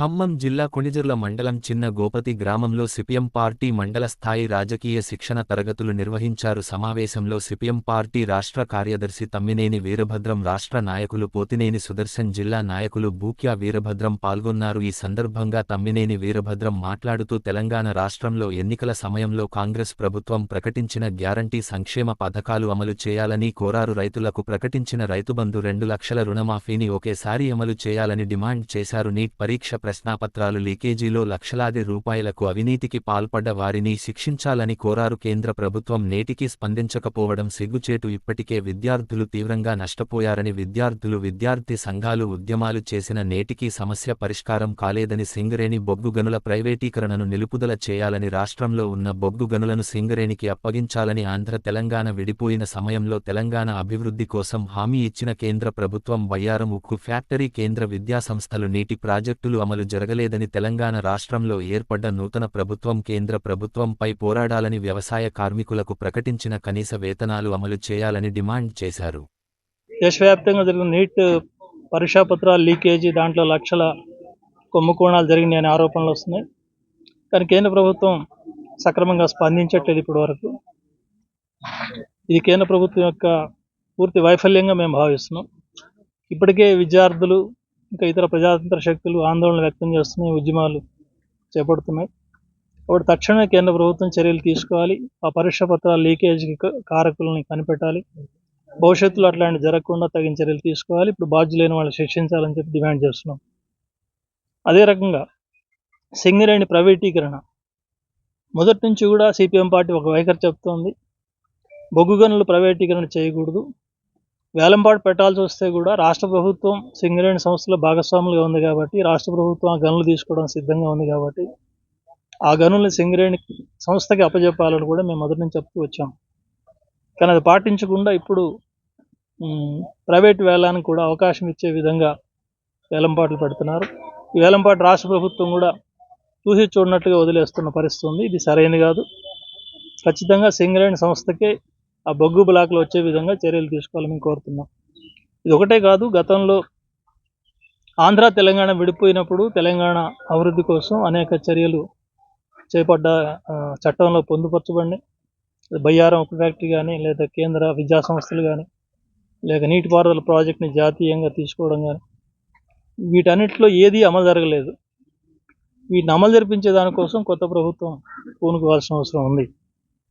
ఖమ్మం జిల్లా కొణిజర్ల మండలం చిన్న గోపతి గ్రామంలో సిపిఎం పార్టీ మండల స్థాయి రాజకీయ శిక్షణ తరగతులు నిర్వహించారు. సమావేశంలో సిపిఎం పార్టీ రాష్ట్ర కార్యదర్శి తమ్మినేని వీరభద్రం రాష్ట్ర నాయకులు పోతినేని సుదర్శన్ జిల్లా నాయకులు భూక్యా వీరభద్రం పాల్గొన్నారు. ఈ సందర్భంగా తమ్మినేని వీరభద్రం మాట్లాడుతూ తెలంగాణ రాష్ట్రంలో ఎన్నికల సమయంలో కాంగ్రెస్ ప్రభుత్వం ప్రకటించిన గ్యారంటీ సంక్షేమ పథకాలు అమలు చేయాలని కోరారు. రైతులకు ప్రకటించిన రైతుబంధు రెండు లక్షల రుణమాఫీని ఒకేసారి అమలు చేయాలని డిమాండ్ చేశారు. నీట్ పరీక్ష ప్రశ్నాపత్రాలు లీకేజీలో లక్షలాది రూపాయలకు అవినీతికి పాల్పడ్డ వారిని శిక్షించాలని కోరారు కేంద్ర ప్రభుత్వం నేటికి స్పందించకపోవడం సిగ్గుచేటు. ఇప్పటికే విద్యార్థులు తీవ్రంగా నష్టపోయారని విద్యార్థులు విద్యార్థి సంఘాలు ఉద్యమాలు చేసిన నేటికి సమస్య పరిష్కారం కాలేదని సింగరేణి బొగ్గు గనుల ప్రైవేటీకరణను నిలుపుదల చేయాలని రాష్ట్రంలో ఉన్న బొగ్గు గనులను సింగరేణికి అప్పగించాలని ఆంధ్ర తెలంగాణ విడిపోయిన సమయంలో తెలంగాణ అభివృద్ధి కోసం హామీ ఇచ్చిన కేంద్ర ప్రభుత్వం వయ్యారం ఉక్కు ఫ్యాక్టరీ కేంద్ర విద్యాసంస్థలు నీటి ప్రాజెక్టులు అమలు జరగలేదని తెలంగాణ రాష్ట్రంలో ఏర్పడ్డ నూతన ప్రభుత్వం కేంద్ర ప్రభుత్వంపై పోరాడాలని వ్యవసాయ కార్మికులకు ప్రకటించిన కనీస వేతనాలు అమలు చేయాలని డిమాండ్ చేశారు. దేశవ్యాప్తంగా జరిగిన నీట్ పరీక్షాపత్రాల లీకేజీ దాంట్లో లక్షల కుంభకోణాలు జరిగినాయని ఆరోపణలు వస్తున్నాయి. కానీ కేంద్ర ప్రభుత్వం సక్రమంగా స్పందించట్లేదు ఇప్పటి వరకు ఇది కేంద్ర ప్రభుత్వం యొక్క పూర్తి వైఫల్యంగా మేము భావిస్తున్నాం. ఇప్పటికే విద్యార్థులు ఇంకా ఇతర ప్రజాతంత్ర శక్తులు ఆందోళన వ్యక్తం చేస్తున్నాయి ఉద్యమాలు చేపడుతున్నాయి. కాబట్టి తక్షణమే కేంద్ర ప్రభుత్వం చర్యలు తీసుకోవాలి. ఆ పరీక్ష పత్రాల లీకేజీకి కారకులని కనిపెట్టాలి. భవిష్యత్తులో అట్లాంటి జరగకుండా తగిన చర్యలు తీసుకోవాలి. ఇప్పుడు బాధ్యులైన వాళ్ళు శిక్షించాలని చెప్పి డిమాండ్ చేస్తున్నాం. అదే రకంగా సింగరేణి ప్రైవేటీకరణ. మొదటి నుంచి కూడా సిపిఎం పార్టీ ఒక వైఖరి చెప్తోంది. బొగ్గు గనులు ప్రైవేటీకరణ చేయకూడదు. వేలంపాటు పెట్టాల్సి వస్తే కూడా రాష్ట్ర ప్రభుత్వం సింగరేణి సంస్థలో భాగస్వాములుగా ఉంది కాబట్టి రాష్ట్ర ప్రభుత్వం ఆ గనులు తీసుకోవడం సిద్ధంగా ఉంది కాబట్టి ఆ గనుల్ని సింగరేణి సంస్థకి అప్పజెప్పాలని కూడా మేము మొదటి నుంచి చెప్తూ వచ్చాం. కానీ అది పాటించకుండా ఇప్పుడు ప్రైవేట్ వేలానికి కూడా అవకాశం ఇచ్చే విధంగా వేలంపాట్లు పెడుతున్నారు. ఈ వేలంపాటు రాష్ట్ర ప్రభుత్వం కూడా చూసి చూడనట్టుగా వదిలేస్తున్న పరిస్థితి ఉంది. ఇది సరైనది కాదు. ఖచ్చితంగా సింగరేణి సంస్థకే ఆ బొగ్గు బ్లాక్లు వచ్చే విధంగా చర్యలు తీసుకోవాలని మేము కోరుతున్నాం. ఇది ఒకటే కాదు గతంలో ఆంధ్ర తెలంగాణ విడిపోయినప్పుడు తెలంగాణ అభివృద్ధి కోసం అనేక చర్యలు చేపడ్డ చట్టంలో పొందుపరచబడినాయి. బయ్యారం ఉక్కు ఫ్యాక్టరీ కానీ లేదా కేంద్ర విద్యా సంస్థలు కానీ లేక నీటిపారుదల ప్రాజెక్ట్ని జాతీయంగా తీసుకోవడం కానీ వీటన్నిటిలో ఏది అమలు జరగలేదు. వీటిని అమలు జరిపించే దానికోసం కొత్త ప్రభుత్వం పూనుకోవాల్సిన అవసరం ఉంది.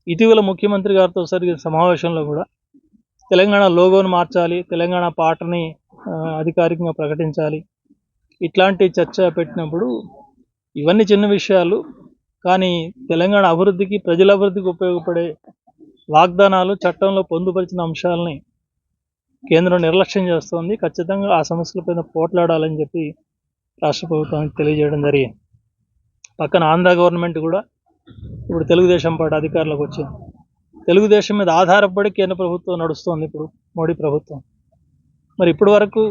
ఇటీవల ముఖ్యమంత్రి గారితో జరిగిన సమావేశంలో కూడా తెలంగాణ లోగోను మార్చాలి తెలంగాణ పాటని అధికారికంగా ప్రకటించాలి. ఇట్లాంటి చర్చ పెట్టినప్పుడు ఇవన్నీ చిన్న విషయాలు కానీ తెలంగాణ అభివృద్ధికి ప్రజల అభివృద్ధికి ఉపయోగపడే వాగ్దానాలు చట్టంలో పొందుపరిచిన అంశాలని కేంద్రం నిర్లక్ష్యం చేస్తోంది. ఖచ్చితంగా ఆ సమస్యలపైన పోట్లాడాలని చెప్పి రాష్ట్ర ప్రభుత్వానికి తెలియజేయడం జరిగింది. పక్కన ఆంధ్ర గవర్నమెంట్ కూడా ఇప్పుడు తెలుగుదేశం పార్టీ అధికారులకు వచ్చింది తెలుగుదేశం మీద ఆధారపడి కేంద్ర ప్రభుత్వం నడుస్తోంది ఇప్పుడు మోడీ ప్రభుత్వం. మరి ఇప్పటి వరకు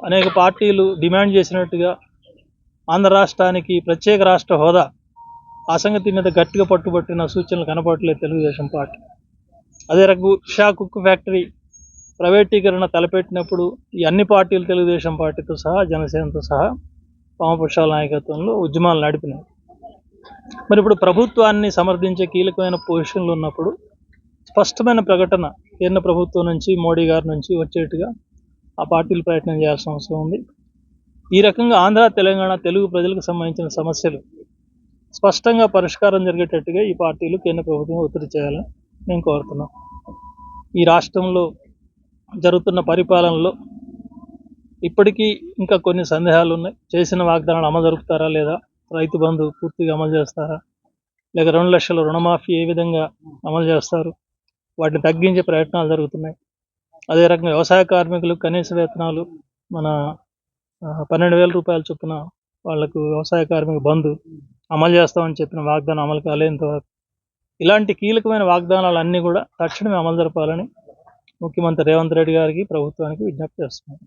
అనేక పార్టీలు డిమాండ్ చేసినట్టుగా ఆంధ్ర రాష్ట్రానికి ప్రత్యేక రాష్ట్ర హోదా ఆ సంగతి మీద గట్టిగా పట్టుబట్టిన సూచనలు కనపడలేదు తెలుగుదేశం పార్టీ. అదే రకం ఉషా కుక్ ఫ్యాక్టరీ ప్రైవేటీకరణ తలపెట్టినప్పుడు ఈ అన్ని పార్టీలు తెలుగుదేశం పార్టీతో సహా జనసేనతో సహా వామపక్షాల నాయకత్వంలో ఉద్యమాలు నడిపినాయి. మరి ఇప్పుడు ప్రభుత్వాన్ని సమర్థించే కీలకమైన పొజిషన్లు ఉన్నప్పుడు స్పష్టమైన ప్రకటన కేంద్ర ప్రభుత్వం నుంచి మోడీ గారి నుంచి వచ్చేట్టుగా ఆ పార్టీలు ప్రయత్నం చేయాల్సిన అవసరం ఉంది. ఈ రకంగా ఆంధ్ర తెలంగాణ తెలుగు ప్రజలకు సంబంధించిన సమస్యలు స్పష్టంగా పరిష్కారం జరిగేటట్టుగా ఈ పార్టీలు కేంద్ర ప్రభుత్వం ఒత్తిడి చేయాలని మేము కోరుతున్నాం. ఈ రాష్ట్రంలో జరుగుతున్న పరిపాలనలో ఇప్పటికీ ఇంకా కొన్ని సందేహాలు ఉన్నాయి. చేసిన వాగ్దానాలు అమలు జరుపుతారా లేదా రైతు బంధు పూర్తిగా అమలు చేస్తారా? లేక రెండు లక్షల రుణమాఫీ ఏ విధంగా అమలు చేస్తారు? వాటిని తగ్గించే ప్రయత్నాలు జరుగుతున్నాయి. అదే రకంగా వ్యవసాయ కార్మికులకు కనీస వేతనాలు మన పన్నెండు వేల రూపాయల చొప్పున వాళ్ళకు వ్యవసాయ కార్మిక బంధు అమలు చేస్తామని చెప్పిన వాగ్దానం అమలు కాలేంతవరకు. ఇలాంటి కీలకమైన వాగ్దానాలు అన్నీ కూడా తక్షణమే అమలు జరపాలని ముఖ్యమంత్రి రేవంత్ రెడ్డి గారికి ప్రభుత్వానికి విజ్ఞప్తి చేస్తున్నాను